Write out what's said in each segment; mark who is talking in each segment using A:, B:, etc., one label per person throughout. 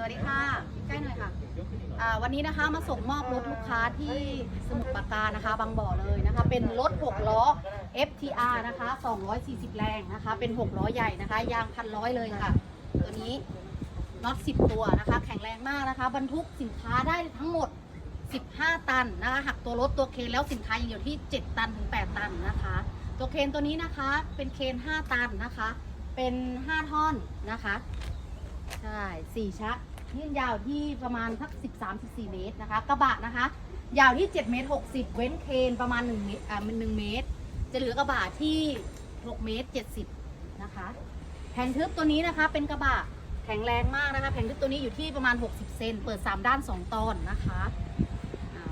A: สวัสดีค่ะ ใกล้หน่อยค่ะอ่าวันนี้นะคะมาส่งมอบรถลูกค้าที่สมุทรปราการนะคะ บางบ่อเลยนะคะ เป็นรถ 6 ล้อ FTR นะคะ 240 แรงนะคะ เป็น 6 ล้อใหญ่นะคะ ยางพันร้อยเลยค่ะ ตัวนี้น็อต 10 ตัวนะคะ แข็งแรงมากนะคะ บรรทุกสินค้าได้ทั้งหมด 15 ตันนะคะหักตัวรถตัวเคนแล้วสินค้ายังอยู่ที่ 7 ตันถึง 8 ตันนะคะ ตัวเคนตัวนี้นะคะเป็นเคน 5 ตันนะคะ เป็น 5 ท่อนนะคะ ใช่สี่ชัก ยื่นยาวที่ประมาณสัก13 14เมตรนะคะ กระบะนะคะ ยาวที่7เมตร60เว้นเคนประมาณ1เมตรอ่ามัน1เมตร จะเหลือกระบะที่6เมตร70นะคะแผ่นทึบตัวนี้นะคะ เป็นกระบะแข็งแรงมากนะคะแผ่นทึบตัวนี้อยู่ที่ประมาณ 60 เซนเปิด 3 ด้าน 2 ตอนนะคะ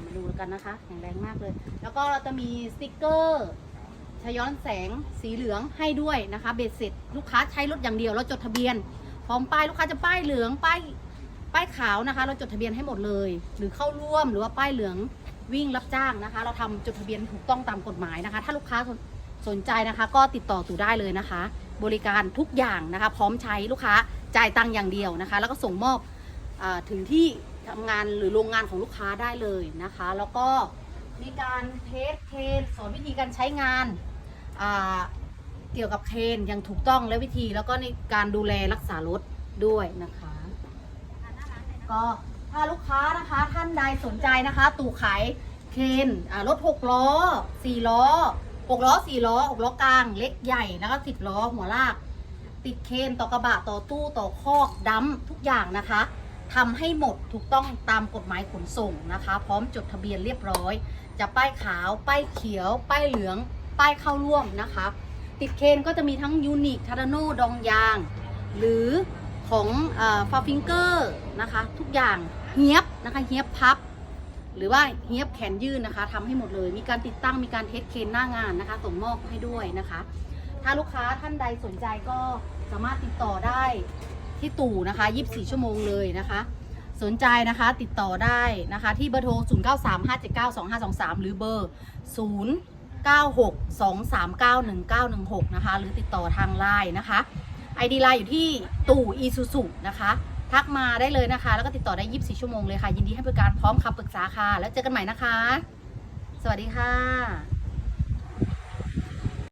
A: มาดูกันนะคะ แข็งแรงมากเลย แล้วก็เราจะมีสติกเกอร์ชย้อนแสงสีเหลืองให้ด้วยนะคะ เบสเสร็จลูกค้าใช้รถอย่างเดียวแล้วจดทะเบียน พร้อมป้ายลูกค้าจะป้ายเหลืองป้ายป้ายขาวนะคะ เราจดทะเบียนให้หมดเลย หรือเข้าร่วมหรือว่าป้ายเหลืองวิ่งรับจ้างนะคะ เราทำจดทะเบียนถูกต้องตามกฎหมายนะคะ ถ้าลูกค้าสนสนใจนะคะ ก็ติดต่อตู่ได้เลยนะคะ บริการทุกอย่างนะคะ พร้อมใช้ลูกค้าจ่ายตังค์อย่างเดียวนะคะ แล้วก็ส่งมอบอถึงที่ทำงานหรือโรงงานของลูกค้าได้เลยนะคะ แล้วก็มีการเทสเคนสอนวิธีการใช้งานอ่า เกี่ยวกับเคนอย่างถูกต้องและวิธีแล้วก็ในการดูแลรักษารถด้วยนะคะ ก็ถ้าลูกค้านะคะท่านใดสนใจนะคะ ตู่ขายเคนรถ6ล้อ4ล้อ6ล้อ4ล้อ6ล้อกลางเล็กใหญ่แล้วก็10ล้อหัวลาก ติดเคนต่อกระบะต่อตู้ต่อคอกดัมทุกอย่างนะคะทำให้หมดถูกต้องตามกฎหมายขนส่งนะคะ พร้อมจดทะเบียนเรียบร้อย จะป้ายขาว ป้ายเขียว ป้ายเหลือง ป้ายเข้าร่วมนะคะ ติดเคนก็จะมีทั้งยูนิคทาราโนดองยาง หรือของฟาฟิงเกอร์นะคะ ทุกอย่างเฮียบนะคะเฮียบพับ หรือว่าเฮียบแขนยื่นนะคะทำให้หมดเลย มีการติดตั้งมีการเทสเคนหน้างานนะคะส่งมอบให้ด้วยนะคะ ถ้าลูกค้าท่านใดสนใจก็สามารถติดต่อได้ที่ตู่นะคะ 24 ชั่วโมงเลยนะคะ สนใจนะคะติดต่อได้นะคะ ที่เบอร์โทร 0935792523 หรือเบอร์ 0962391916 นะคะ หรือติดต่อทางไลน์นะคะ ID ไลน์อยู่ที่ตู่อีซูซุนะคะ ทักมาได้เลยนะคะ แล้วก็ติดต่อได้ 24 ชั่วโมงเลยค่ะ ยินดีให้บริการพร้อมคำปรึกษาค่ะ แล้วเจอกันใหม่นะคะ สวัสดีค่ะ